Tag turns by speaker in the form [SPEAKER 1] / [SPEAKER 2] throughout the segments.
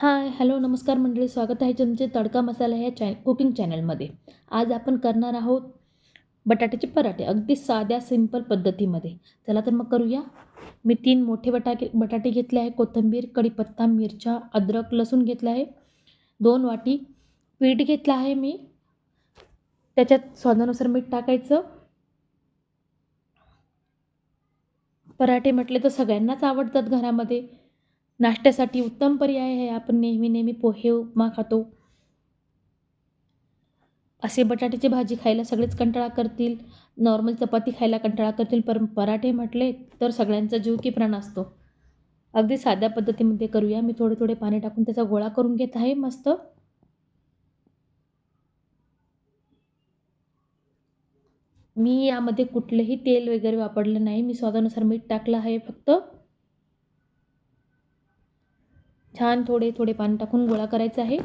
[SPEAKER 1] Hi hello नमस्कार मंडळी. स्वागत आहे तुमचे तडका मसाला ह्या चॅ कुकिंग चॅनलमध्ये. आज आपण करणार आहोत बटाट्याचे पराठे अगदी साध्या सिंपल पद्धतीमध्ये. चला तर मग करूया. मी तीन मोठे बटाटे बटाटे घेतले आहे. कोथिंबीर कढीपत्ता मिरच्या अद्रक लसूण घेतलं आहे. दोन वाटी पीठ घेतलं आहे मी. त्याच्यात स्वादानुसार मीठ टाकायचं. पराठे म्हटले तर सगळ्यांनाच आवडतात घरामध्ये. नाश्त्यासाठी उत्तम पर्याय आहे. आपण नेहमी नेहमी पोहे उपमा खातो. असे बटाट्याची भाजी खायला सगळेच कंटाळा करतील. नॉर्मल चपाती खायला कंटाळा करतील. पर पराठे म्हटले तर सगळ्यांचा जीव की प्राण असतो. अगदी साध्या पद्धतीमध्ये करूया. मी थोडे थोडे पाणी टाकून त्याचा गोळा करून घेत आहे. मस्त. मी यामध्ये कुठलेही तेल वगैरे वापरलं नाही. मी स्वादानुसार मीठ टाकलं आहे फक्त. छान थोडे थोडे पाणी टाकून गोळा करायचा आहे.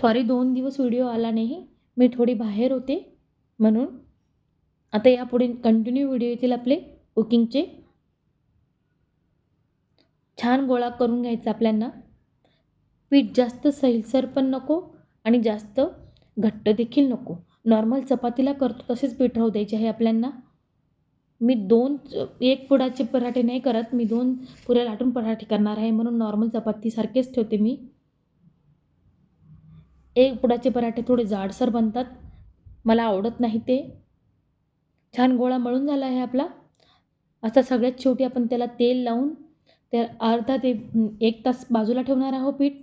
[SPEAKER 1] सॉरी दोन दिवस व्हिडिओ आला नाही. मी थोडी बाहेर होते म्हणून. आता यापुढे कंटिन्यू व्हिडिओ येतील आपले कुकिंगचे छान गोळा करून घ्यायचा आपल्यांना. पीठ जास्त सैलसर पण नको आणि जास्त घट्ट देखील नको. नॉर्मल चपातीला करतो तसेच पीठ राहू द्यायचे आहे आपल्यांना. मी दोन एक पुडाचे पराठे नाही करत मी दोन पुऱ्या लाटून पराठे करणार आहे म्हणून नॉर्मल चपातीसारखेच ठेवते मी. एक पुडाचे पराठे थोडे जाडसर बनतात. मला आवडत नाही ते. छान गोळा मळून झाला आहे आपला. आता सगळ्यात शेवटी आपण त्याला तेल लावून त्या अर्धा ते एक तास बाजूला ठेवणार आहोत पीठ.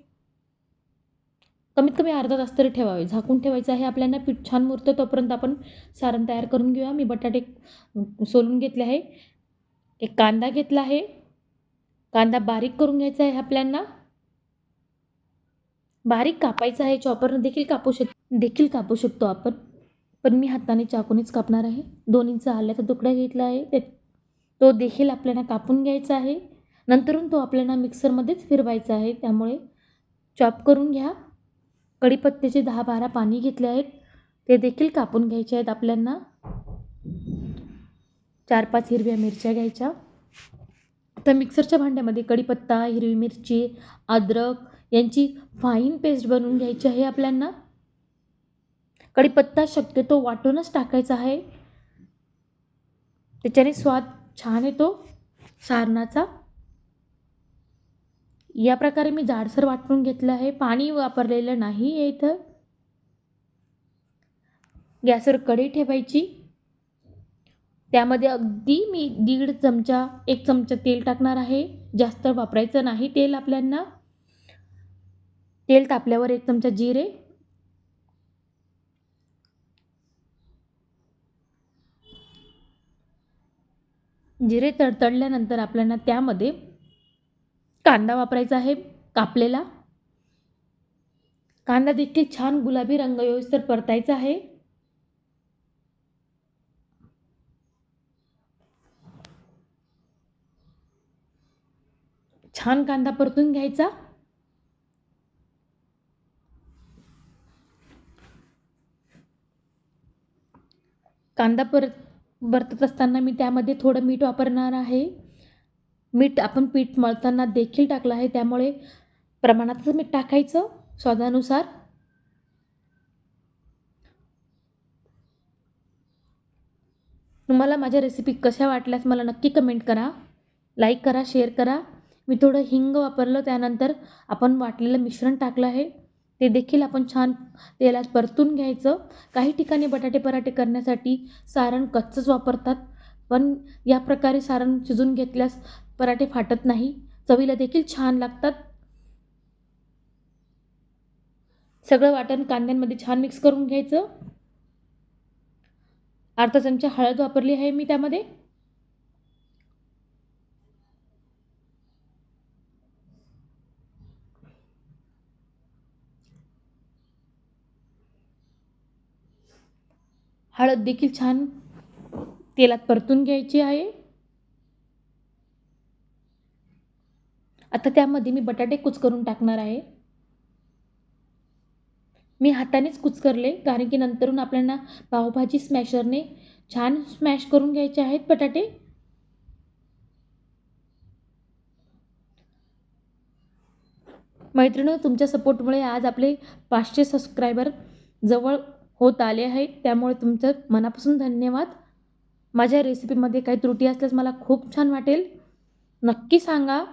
[SPEAKER 1] कमीत कमी अर्धा तास तरी ठेवावे. झाकून ठेवायचं आहे आपल्याला पीठ छान मुरतं तोपर्यंत आपण सारण तयार करून घेऊया. मी बटाटे सोलून घेतले आहे. एक कांदा घेतला आहे. कांदा बारीक करून घ्यायचा आहे आपल्यांना बारीक कापायचा आहे. चॉपरनं देखील कापू शक देखील कापू शकतो आपण. पण मी हाताने चाकूनेच कापणार आहे. दोन इंच आल्याचा तुकडा घेतला आहे. ते तो देखील आपल्याला कापून घ्यायचा आहे. नंतरून तो आपल्याला मिक्सरमध्येच फिरवायचा आहे. त्यामुळे चॉप करून घ्या. कढीपत्त्याचे दहा बारा पाणी घेतले आहेत. ते देखील कापून घ्यायचे आहेत आपल्यांना. चार पाच हिरव्या मिरच्या घ्यायच्या. तर मिक्सरच्या भांड्यामध्ये कढीपत्ता हिरवी मिरची अद्रक यांची फाईन पेस्ट बनवून घ्यायची आहे आपल्यांना. कढीपत्ता शक्यतो वाटूनच टाकायचा आहे. त्याच्याने स्वाद छान येतो. सारणाचा. या प्रकारे मी जाडसर वाटून घेतलं आहे. पाणी वापरलेलं नाही आहे इथं. गॅसवर कढी ठेवायची. त्यामध्ये अगदी मी दीड चमचा एक चमचा तेल टाकणार आहे. जास्त वापरायचं नाही तेल आपल्यांना. तेल तापल्यावर एक चमचा जिरे. जिरे तडतडल्यानंतर आपल्याला त्यामध्ये कांदा वापरायचा आहे कापलेला. कांदा देखील छान गुलाबी रंग तर परतायचा आहे. छान कांदा परतून घ्यायचा. कांदा परत परतत असताना मी त्यामध्ये थोडं मीठ वापरणार आहे. मीठ आपण पीठ मळताना देखील टाकलं आहे. त्यामुळे प्रमाणातच मीठ टाकायचं स्वादानुसार. तुम्हाला माझ्या रेसिपी कशा वाटल्यास मला नक्की कमेंट करा. लाईक करा शेअर करा. मी थोडं हिंग वापरलं त्यानंतर आपण वाटलेलं मिश्रण टाकलं आहे. ते देखील आपण छान तेलात परतून घ्यायचं. काही ठिकाणी बटाटे पराठे करण्यासाठी सारण कच्चंच वापरतात. पण या प्रकारे सारण शिजून घेतल्यास पराठे फाटत नाही. चवीला देखील छान लागतात. सगळं वाटण कांद्यांमध्ये छान मिक्स करून घ्यायचं. अर्धा चमचा हळद वापरली आहे मी त्यामध्ये. हळद देखील छान तेलात परतून घ्यायची आहे. आता त्यामध्ये मी बटाटे कुचकरून टाकणार आहे. मी हातानेच कुचकरले कारण की नंतरून आपल्याला पावभाजी स्मॅशरने छान स्मॅश करून घ्यायचे आहेत बटाटे. मैत्रिणी तुमच्या सपोर्टमुळे आज आपले पाचशे सबस्क्रायबर जवळ होत आले आहेत. त्यामुळे तुमचं मनापासून धन्यवाद. माझ्या रेसिपीमध्ये काही त्रुटी असल्यास मला खूप छान वाटेल. नक्की सांगा.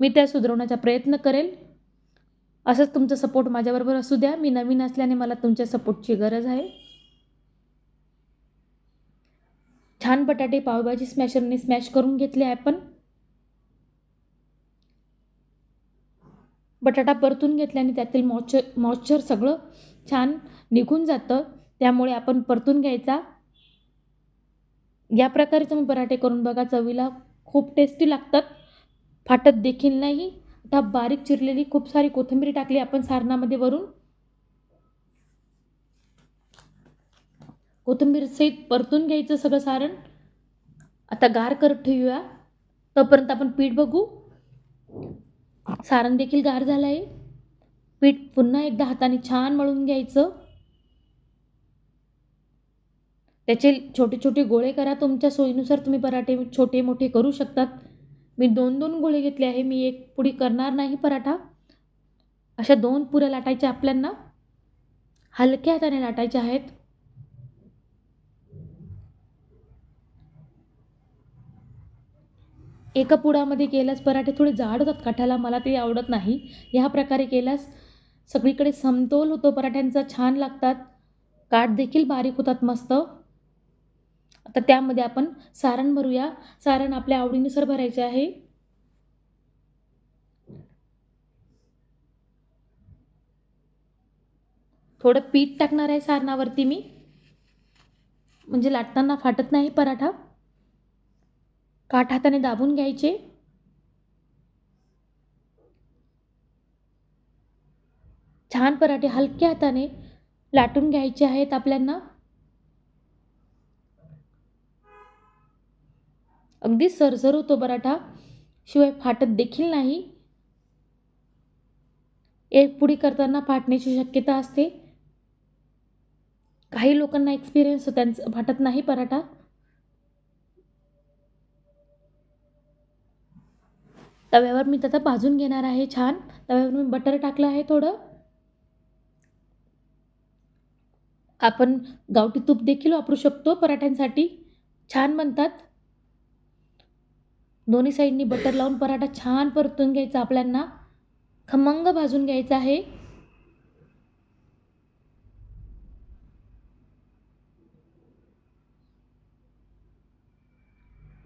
[SPEAKER 1] मी त्या सुधारवण्याचा प्रयत्न करेल. असंच तुमचा सपोर्ट माझ्याबरोबर असू द्या. मी नवीन असल्याने मला तुमच्या सपोर्टची गरज आहे. छान बटाटे पावभाजी स्मॅशरने स्मॅश करून घेतले आपण. बटाटा परतून घेतल्याने त्यातील मॉइश्चर मॉइश्चर सगळं छान निघून जातं. त्यामुळे आपण परतून घ्यायचा. या प्रकारे तुम्ही पराठे करून बघा. चवीला खूप टेस्टी लागतात. फाटत देखील नाही. आता बारीक चिरलेली खूप सारी कोथिंबीर टाकली आपण सारणामध्ये वरून. कोथिंबीर सहित परतून घ्यायचं सगळं सारण. आता गार करत ठेवूया. तोपर्यंत आपण पीठ बघू. सारण देखील गार झालं आहे पीठ पुन्हा एकदा हाताने छान मळून घ्यायचं. त्याचे छोटे छोटे गोळे करा. तुमच्या सोयीनुसार तुम्ही पराठे छोटे मोठे करू शकतात. मी दोन दोन गोळे घेतले आहे मी एक पुडी करणार नाही पराठा. अशा दोन पुऱ्या लाटायच्या आपल्यांना. हलक्या हाताने लाटायच्या आहेत. एका पुडामध्ये केल्यास पराठे थोडे जाड होतात काठाला मला ते आवडत नाही. ह्या प्रकारे केल्यास सगळीकडे समतोल होतो पराठ्यांचा छान लागतात. काठ देखील बारीक होतात मस्त. आता त्यामध्ये आपण सारण भरूया. सारण आपल्या आवडीनुसार भरायचे आहे. थोडं पीठ टाकणार आहे सारणावरती मी. म्हणजे लाटताना फाटत नाही पराठा. काठ हाताने दाबून घ्यायचे. छान पराठे हलक्या हाताने लाटून घ्यायचे आहेत आपल्यांना. अगदी सरसर होतो पराठा. शिवाय फाटत देखील नाही. एक पुडी करताना फाटण्याची शक्यता असते. काही लोकांना एक्सपिरियन्स हो त्यांचं फाटत नाही पराठा. तव्यावर मी त्याचा भाजून घेणार आहे छान. तव्यावर मी बटर टाकलं आहे थोडं. आपण गावठी तूप देखील वापरू शकतो पराठ्यांसाठी. छान बनतात. दोन्ही साईडनी बटर लावून पराठा छान परतून घ्यायचा आपल्यांना. खमंग भाजून घ्यायचा आहे.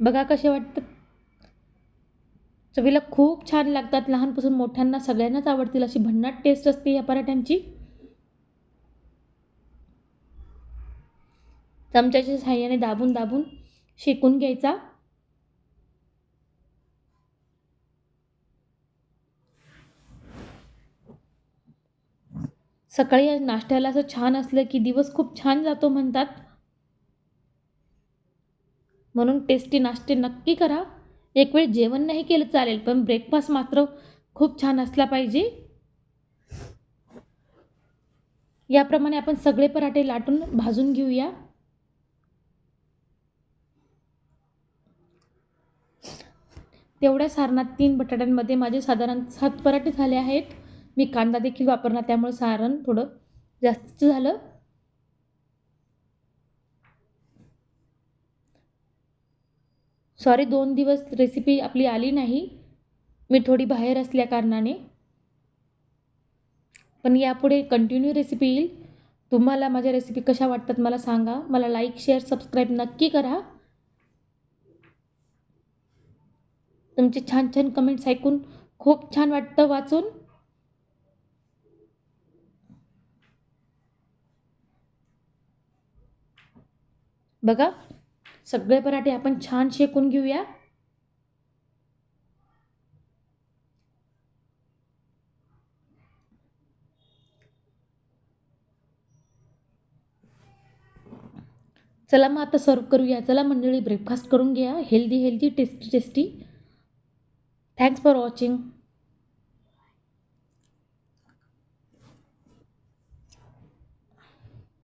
[SPEAKER 1] बघा कसे वाटतात. चवीला खूप छान लागतात. लहानपासून मोठ्यांना सगळ्यांनाच आवडतील अशी भन्नाट टेस्ट असते या पराठ्यांची. चमच्याच्या साह्याने दाबून दाबून शेकून घ्यायचा. सकाळी नाश्त्याला असं छान असलं की दिवस खूप छान जातो म्हणतात. म्हणून टेस्टी नाश्ते नक्की करा. एक वेळ जेवण नाही केलं चालेल पण ब्रेकफास्ट मात्र खूप छान असला पाहिजे. याप्रमाणे आपण सगळे पराठे लाटून भाजून घेऊया. तेवढ्या सारणात तीन बटाट्यांमध्ये माझे साधारण सात पराठे झाले आहेत. मी कांदा देखील वापरणार त्यामुळे सारण थोडं जास्त झालं. सॉरी दोन दिवस रेसिपी आपली आली नाही. मी थोडी बाहेर असल्या कारणाने. पण यापुढे कंटिन्यू रेसिपी येईल. तुम्हाला माझ्या रेसिपी कशा वाटतात मला सांगा. मला लाईक शेअर सबस्क्राईब नक्की करा. तुमचे छान छान कमेंट्स ऐकून खूप छान वाटतं वाचून. बघा सगळे पराठे आपण छान शेकून घेऊया. चला मग आता सर्व करूया. चला मंडळी ब्रेकफास्ट करून घ्या. Healthy healthy tasty tasty thanks for watching